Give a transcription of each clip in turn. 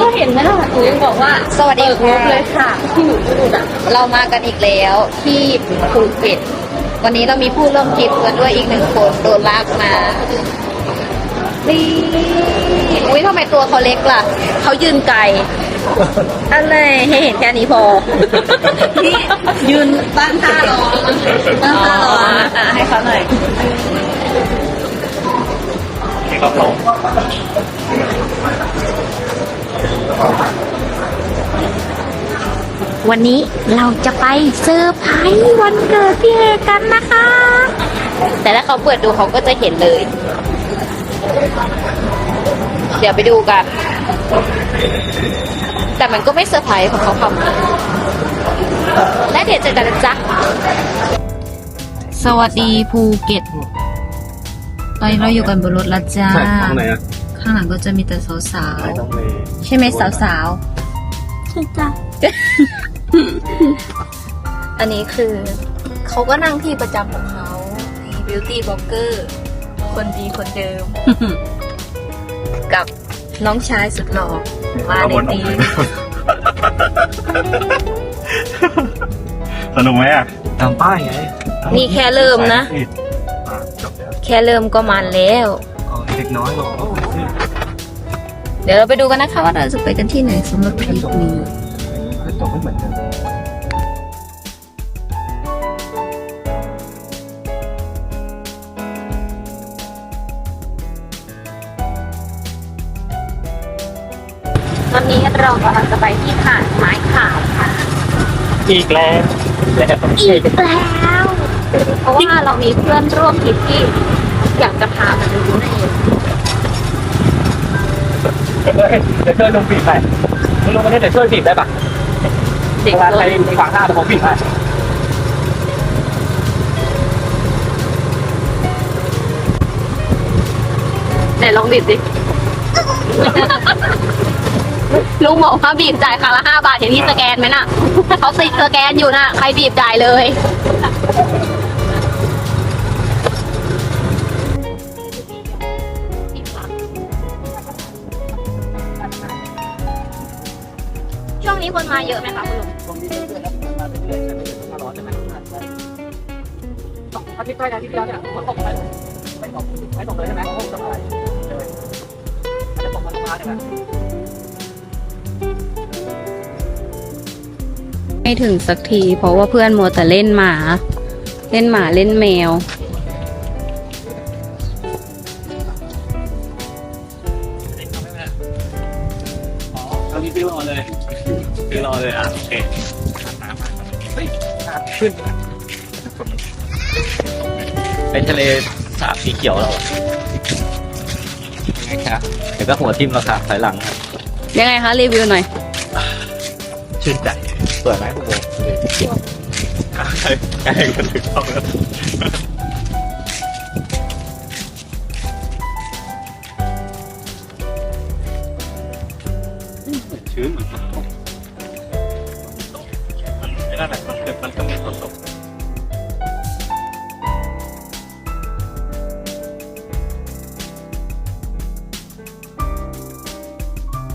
ก็เห็นไหมล่ะหนูยังบอกว่าสวัสดีเปิดค่ะเลยค่ะที่หนูพูดอะเรามากันอีกแล้วที่ภูเก็ตวันนี้เรามีผู้ร่วมทริปกันด้วยอีกหนึ่งคนโดนลากมานี่อุ้ยทำไมตัวเขาเล็กล่ะเขายืนไกลอะไรให้เห็นแค่นี้พอ นี่ยืนตั้งท่ารอตั้งท่ารออะให้เขาหน่อย ครับผม วันนี้เราจะไปเซอร์ไพรส์วันเกิดพี่เอกันนะคะ แต่ถ้าเขาเปิดดูเขาก็จะเห็นเลย เดี๋ยวไปดูกัน แต่มันก็ไม่เซอร์ไพรส์ของเขาทำและเดี๋ยวเจอกันนะจ๊ะสวัสดีภูเก็ต ตอนนี้เราอยู่กันบนรถแล้วจ้าใช่ตรงไหนอะข้างหลังก็จะมีแต่สาวใช่ตรงไหนๆใช่ไหมสาวๆ ใช่จ้ะ อันนี้คือเขาก็นั่งที่ประจำของเขาบิวตี้บล็อกเกอร์คนดีคนเดิม กับน้องชายสุดหล่อมาในตีมสนุกไหมอะตามป้ายไงนี่แค่เริ่มนะอะจบแล้วแค่เริ่มก็มันแล้วอ๋อเด็กน้อยลงโอ้ยเดี๋ยวเราไปดูกันนะคะว่าเราจะไปกันที่ไหนสำหรับทริปนี้ อนเดิมตอนนี้เรากำลังจะไปที่หาดไม้ขาวค่ะ อีกแล้วแล้วอีกแล้ว เพราะว่าเรามีเพื่อนร่วมทริปที่อยากจะพามาดูนั่นเองเดี๋ยวเดี๋ยวช่วยลงบีบไปลงมาเนี่ยเดี๋ยวช่วยบีบได้ปะเด็กเวลาเลใครยขวางหน้าเดี๋ยวผมบีบให้ไหนลองบีบดิ ลุงบอกว่าบีบจ่ายครั้งละห้าบาทเห็นที่สแกนไหมน่ะเขาติดสแกนอยู่น่ะ ใครบีบจ่ายเลย ช่วงนี้คนมาเยอะไหมคะคุณลุงผมมีเรื่อยๆแล้วมันมาเรื่อยๆใช่ไหมมาร้อนใช่ไหมสองอาทิตย์ไปอาทิตย์เดียวเนี่ยฝนตกไหมไม่ตกไม่ตกเลยใช่ไหมเขาตกอะไรเลยอาจจะตกมาตกมาเนี่ยนะ ไม่ถึงสักที เพราะว่าเพื่อนมัวแต่เล่นหมา เล่นหมาเล่นแมวอ๋อเอารีวิวรอเลยรีวิวรอเลยอะโอเคน้ำมาเฮ้ยน้ำขึ้นไปทะเลสาบสีเขียวเรายังไงครับเดี๋ยวก็หัวทิ่มราคาถอยหลังครับยังไงคะรีวิวหน่อย ชื่นใจ ใกล้ใกล้กันถึงเข้าแล้วชื้นเหมือนฝนตกมันไม่น่าหนักมันเกิดมันก็มีฝนตก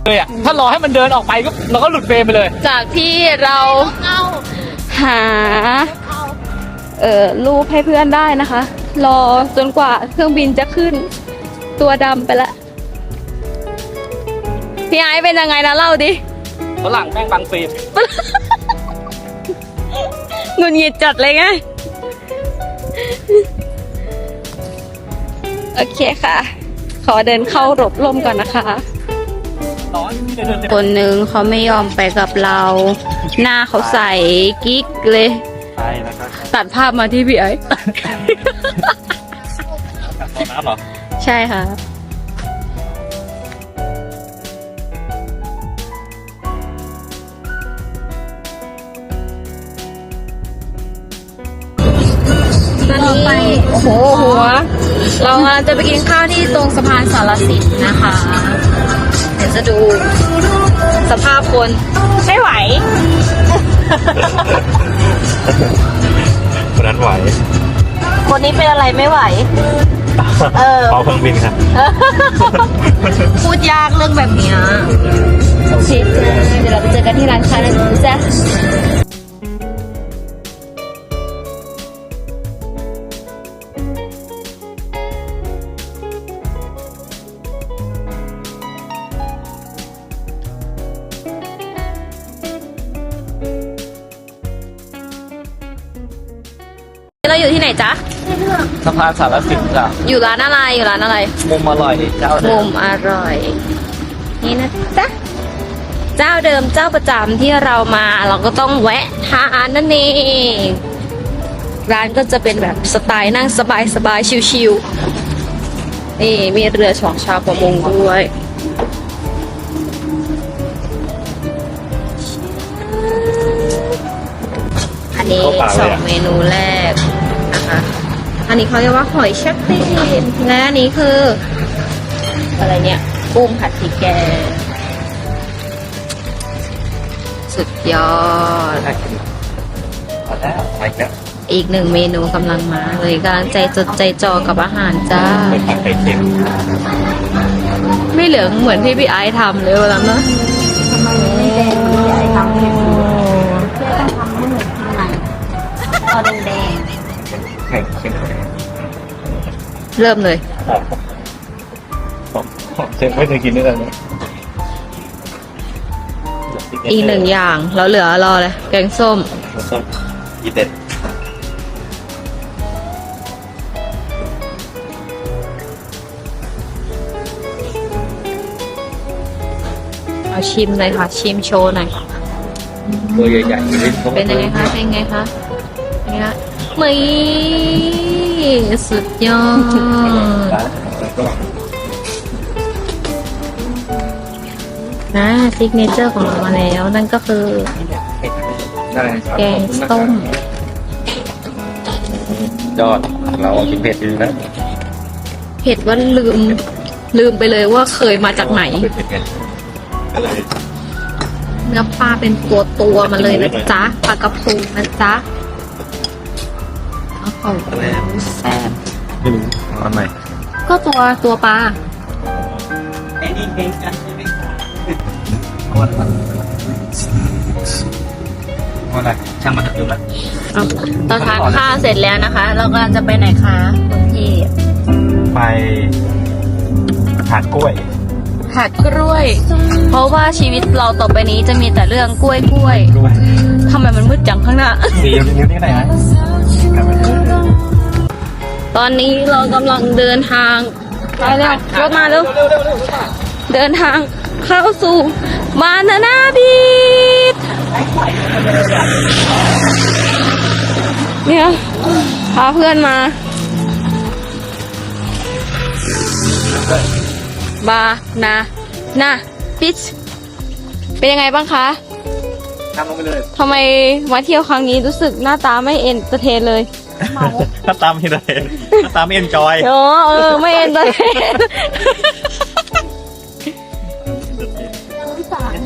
เลยอะถ้ารอให้มันเดินออกไปก็เราก็หลุดเฟรมไปเลย จากที่เรา หา เอ่อรูปให้เพื่อนได้นะคะ รอจนกว่าเครื่องบินจะขึ้น ตัวดำไปละ พี่ไอซ์เป็นยังไงนะเล่าดิฝรั่งแม่งบังฟิล์มหงุนหงิดจัดเลยไง โอเคค่ะ ขอเดินเข้าหลบร่มก่อนนะคะ คนหนึ่งเขาไม่ยอมไปกับเรา หน้าเขาใสกิ๊กเลย ใช่แล้วก็ตัดภาพมาที่พี่ไอ้กัดคอน้ำเหรอ ใช่ค่ะ ตอนนี้โอ้โหหัว เรากำลังจะไปกินข้าวที่ตรงสะพานสารสินนะคะ เดี๋ยวจะดูสภาพคนไม่ไหว คนนั้นไหวคนนี้เป็นอะไรไม่ไหวอ๋อเออ เป่าเครื่องบินครับพูดยากเรื่องแบบเนี้ยโอเคจ้าเดี๋ยวเราไปเจอกันที่ร้านค้านะจ๊ะ เราอยู่ที่ไหนจ๊ะ สะพานสารสินจ้ะอยู่ร้านอะไร อยู่ร้านอะไร มุมอร่อยเจ้ามุมอร่อย นี่นะจ๊ะ เจ้าเดิมเจ้าประจำที่เรามาเราก็ต้องแวะทานนั่นเอง ร้านก็จะเป็นแบบสไตล์นั่งสบายสบายๆชิวๆนี่มีเรือของชาวประมงด้วย อันนี้สองเมนูแรกนะคะอั นนี้เขาเรียกว่าหอยชักตีนและอันนี้คือ อะไรเนี่ยกุ้งผัดพริกแกงสุดยอดพอแล้วไปแล้วอีกหนึ่งเมนูกำลังมาเลยกำลังใจจดใจจ่อกับอาหารจ้าเป็นผัดไข่เค็มไม่เหลืองเหมือนที่พี่ไอซ์ทำเลยวันนั้นเนอะเอาแดงไข่เค็ม เริ่มเลยผมผมเชฟไม่เคยกินด้วยกันนะอีกหนึ่งอย่างแล้วเหลือรอเลย แกงส้มส้มอีเด็ดเอาชิมเลยค่ะ ชิมโชว์หน่อยตัวใหญ่ๆอยู่ในท้องเป็นยังไงคะเป็นไงคะเป็นไงคะไม่ สุดยอดนะซิกเนเจอร์ของเรามาแล้ว นั่นก็คือได้ครับแกงส้ม ยอด เรากินเผ็ดดีนะเผ็ดว่าลืม ลืมไปเลยว่าเคยมาจากไหนเผ็ดเผ็ดก็เลยเนื้อปลาเป็นตัวตัวๆมาเลยนะจ๊ะ ปลากระพงนะจ๊ะ โอ้โหแซ่บไม่รู้ทำไมก็ตัวตัวปลาไอ้นี่เองกันใช่ไหมว่าอะไรช่างมันเถอะนะเอาเราทานข้าวเสร็จแล้วนะคะ เรากำลังจะไปไหนคะคุณพี่ไปหาดกล้วยหักกล้วย เพราะว่าชีวิตเราต่อไปนี้จะมีแต่เรื่องกล้วยกล้วยทำไมมันมืดจังข้างหน้าสีนิ้วนี่ไหน ตอนนี้เรากำลังเดินทางไปเร็วรถมาเร็วเดินทางเข้าสู่บานาน่าบีชเนี่ยพาเพื่อนมา บานาน่าบีชเป็นยังไงบ้างคะทำลงไปเลยทำไมมาเที่ยวครั้งนี้รู้สึกหน้าตาไม่เอ็นเตอร์เทนเลย ถ้าตามไม่ได้ถ้าตามไม่เอ็นจอยโอ้เออไม่เอ็นเตอร์เทน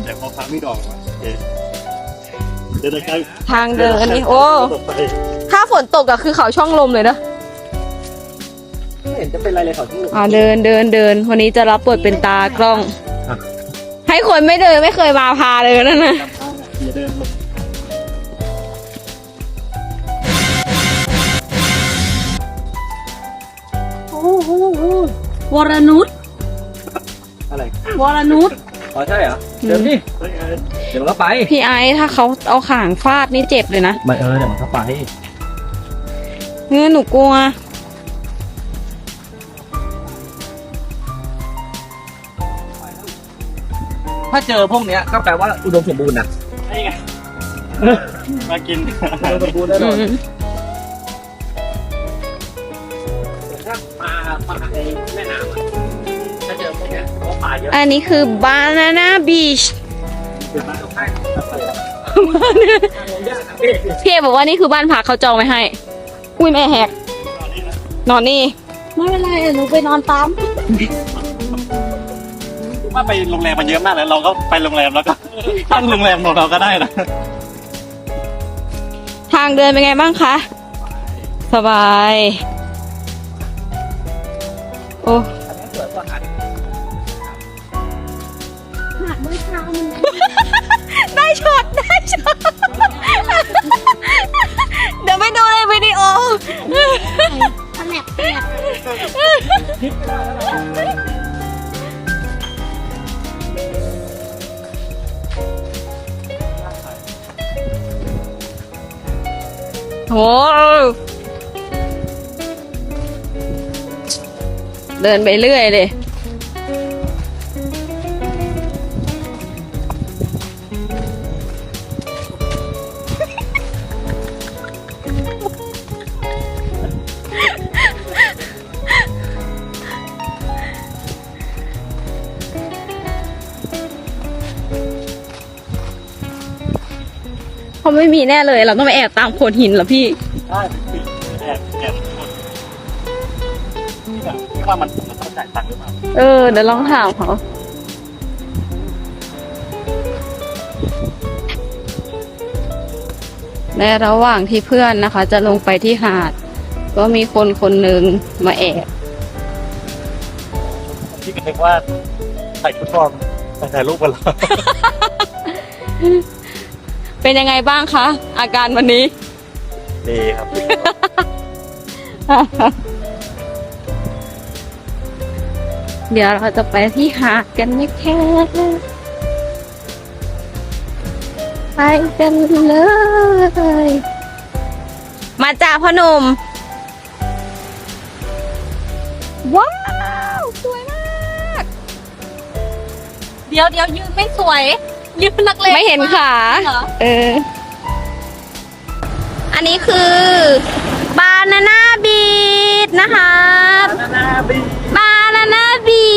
แต่พอฟังไม่ดอกเดี๋ยวนะครับทางเดินนี่โอ้ถ้าฝนตกอะคือเขาช่องลมเลยนะไม่เห็นจะเป็นไรเลยเขาที่อ่าเดินเดินเดินวันนี้จะรับบทเป็นตากล้อง ให้คนไม่เดินไม่เคยมาพาเลยนั่นนะอย่าเดินลง วรนุชอะไรวรนุชอ๋อใช่เหรอเดี๋ยวนี่เดี๋ยวมันก็ไปพี่ไอซ์ถ้าเขาเอาข่างฟาดนี่เจ็บเลยนะไม่เออเดี๋ยวมันก็ไปเงี้ยหนูกลัว ถ้าเจอพวกเนี้ยก็แปลว่าอุดมสมบูรณ์นะนี่ไงมากิน อุดมสมบูรณ์แน่นอือนม อะอันนี้คือบานาน่าบีชคือมาต้องให้พี่เอบอกว่านี่คือบ้านพักเขาจองไว้ให้ อุ้ยแม่แหก นอนนี่ ไม่เป็นไรหนูไปนอนตามว่าไปโรงแรมมันเยอะมากแล้วเราก็ไปโรงแรมแล้วก็ตั้งโรงแรมของเราก็ได้นะทางเดินเป็นไงบ้างคะ สบาย ทำแบบแบบโหเดินไปเรื่อยเลย เขาไม่มีแน่เลย เราต้องไปแอบตามโขดหินเหรอพี่ใช่แอบแอบที่ว่ามันมันต้องจ่ายตังค์หรือเปล่าเออ เดี๋ยวลองถามเขา ในระหว่างที่เพื่อนนะคะ จะลงไปที่หาด ก็มีคนคนหนึ่งมาแอบที่คิดว่าถ่ายฟุตบอลถ่ายรูปกันแล้ว เป็นยังไงบ้างคะ อาการวันนี้ ดีครับ เดี๋ยวเราจะไปที่หาดกันนะคะไปกันเลย มาจ่าพ่อหนุ่ม ว้าว สวยมาก เดี๋ยวเดี๋ยวยืนไม่สวย ยืนนักเลงไม่เห็นขา เหรอเออ อันนี้คือบานาน่าบีดนะคะนาบีบานาน่าบี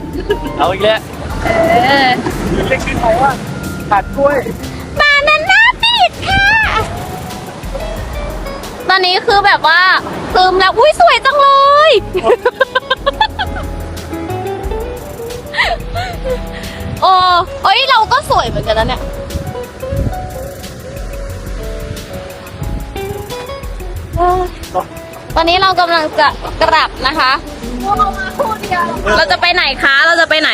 ดเอาอีกแล้วเออเล็กขึ้นไปว่าขาดกล้วยบานาน่าบีดค่ะ ตอนนี้คือแบบว่าซึมแล้ว อุ้ยสวยจังเลย โอ้เอ้ยเราก็สวยเหมือนกันนะเนี่ย ตอนนี้เรากำลังจะกลับนะคะ เราจะไปไหนคะ เราจะไปไหน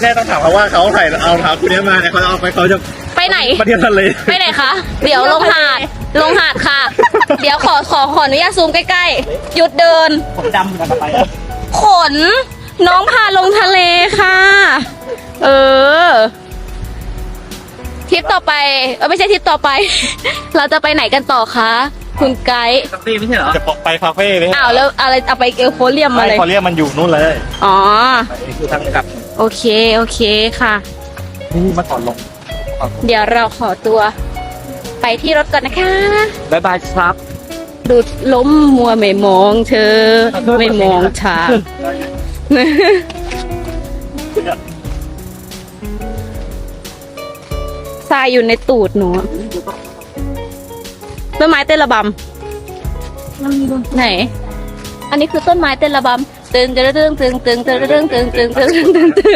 แน่ต้องถามเขาว่าเขาใส่เอาเท้าคู่นี้มาเนี่ยเขาจะเอาไปเขาจะไปไหนมาเที่ยวทะเลไปไหนคะ เดี๋ยวลงหาด ลงหาดค่ะ เดี๋ยวขอขอขออนุญาตซูมใกล้ๆ หยุดเดิน ผมดำกันไป ขน น้องพาลงทะเลค่ะ เออทริปต่อไปเออไม่ใช่ทริปต่อไป เราจะไปไหนกันต่อคะ คุณไกด์ตักตี้ไม่ใช่เหรอ จะไปคาเฟ่ไหมอ้าวแล้วอะไรเอาไปเอลโคเรียมมาไม่เลยเขาเรียกมันอยู่นู่นเลยอ๋อ คือทางกลับโอเค โอเคค่ะ นี่มาถอนลงเดี๋ยวเราขอตัว ไปที่รถก่อนนะคะบ๊ายบายครับ ดูดล้มมัวไม่มองเธอ ไม่มองฉาก ทรายอยู่ในตูดหนูอะต้นไม้เต้นระบำไหน อันนี้คือต้นไม้เต้นระบำตึงตึงตึงตึงตึงตึงตึงตึงตึงตึงตึงตึง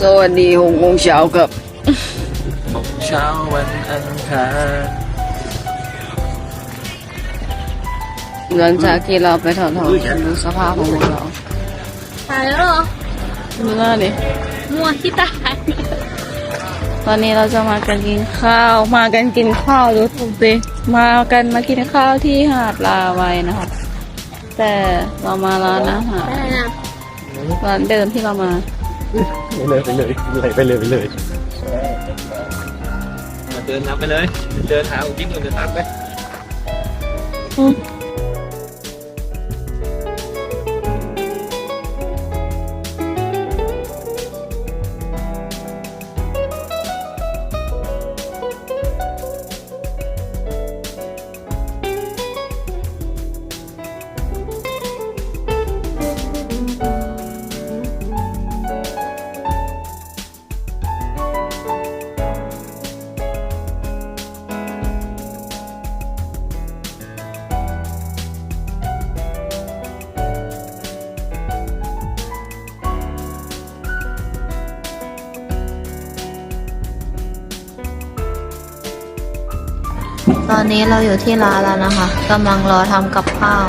สวัสดีหกโมงเช้ากับเช้าวันอังคารหลังจากที่เราไปถอดถอนดูสภาพของพวกเราตายแล้วเหรอดูหน้าดิมัวที่ตายตอนนี้เราจะมากันกินข้าวมากันกินข้าวดูถูกสิ มากันมากินข้าวที่หาดลาวัยนะคะแต่เรามาร้านอาหารอะไรนะร้านเดิมที่เรามา ไปเลยไปเลยไปเลยไปเลยเดินนำไปเลย เดินหาอุ้งยิ่งเดินตามไป ตอนนี้เราอยู่ที่ร้านแล้วนะคะกำลังรอทำกับข้าว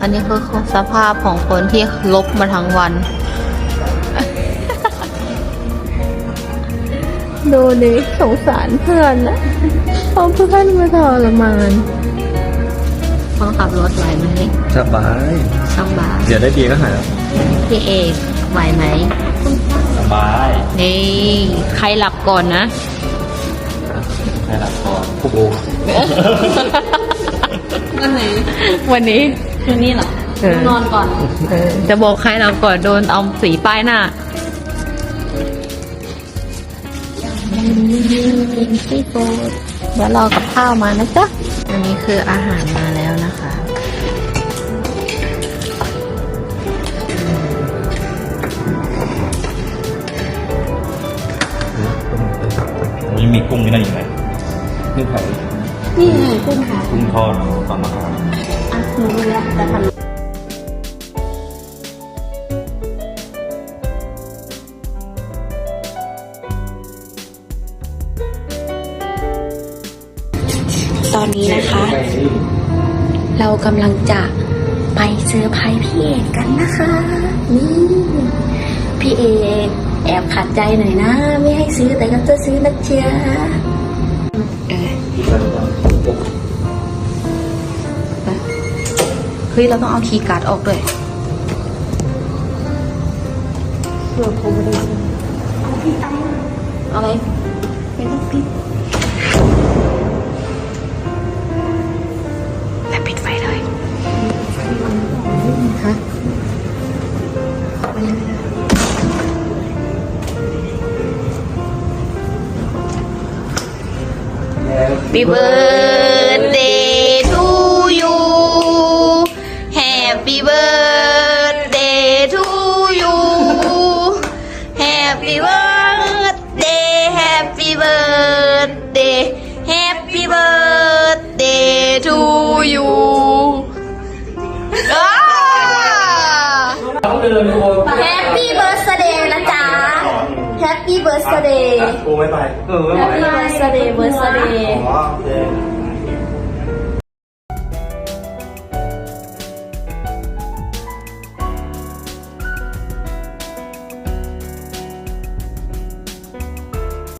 อันนี้คือสภาพของคนที่ลบมาทั้งวัน ดูดิสงสารเพื่อนนะเพราะเพื่อนมาทรมานคนขับรถไหวไหมสบายสบายเดี๋ยวได้เบียร์ก็หายแล้วพี่เอกไหวไหมสบายนี่ใครหลับก่อนนะให้หลับก่อนผู้โบ วันไหนวันนี้คืนนี้เหรอเออนอนก่อนจะบอกใครหลับก่อนโดนเอาสีป้ายหน้าซีฟู้ดเดี๋ยวรอกับข้าวมานะจ๊ะ อันนี้คืออาหารมาแล้วนะคะยังมีกุ้งนี่นั่นอีกไหมนี่ไข่ นี่ไงกุ้งค่ะกุ้งทอดปลาหมึกอะหนูรู้แล้วแต่ทำตอนนี้นะคะ เรากำลังจะไปเซอร์ไพรส์พี่เอกกันนะคะ นี่ พี่เอกแอบขัดใจหน่อยนะ ไม่ให้ซื้อแต่ก็จะซื้อนะเชีย ฮ้ย เราต้องเอาคีย์การ์ดออกด้วยเอาไหมไม่ต้องปิดและปิดไฟเลยฮะไม่ได้ไม่ได้ Happy Happy birthday นะจ๊ะ Happy birthday กูไม่ไป เออไม่ไป Happy birthday birthday อ๋อโอเค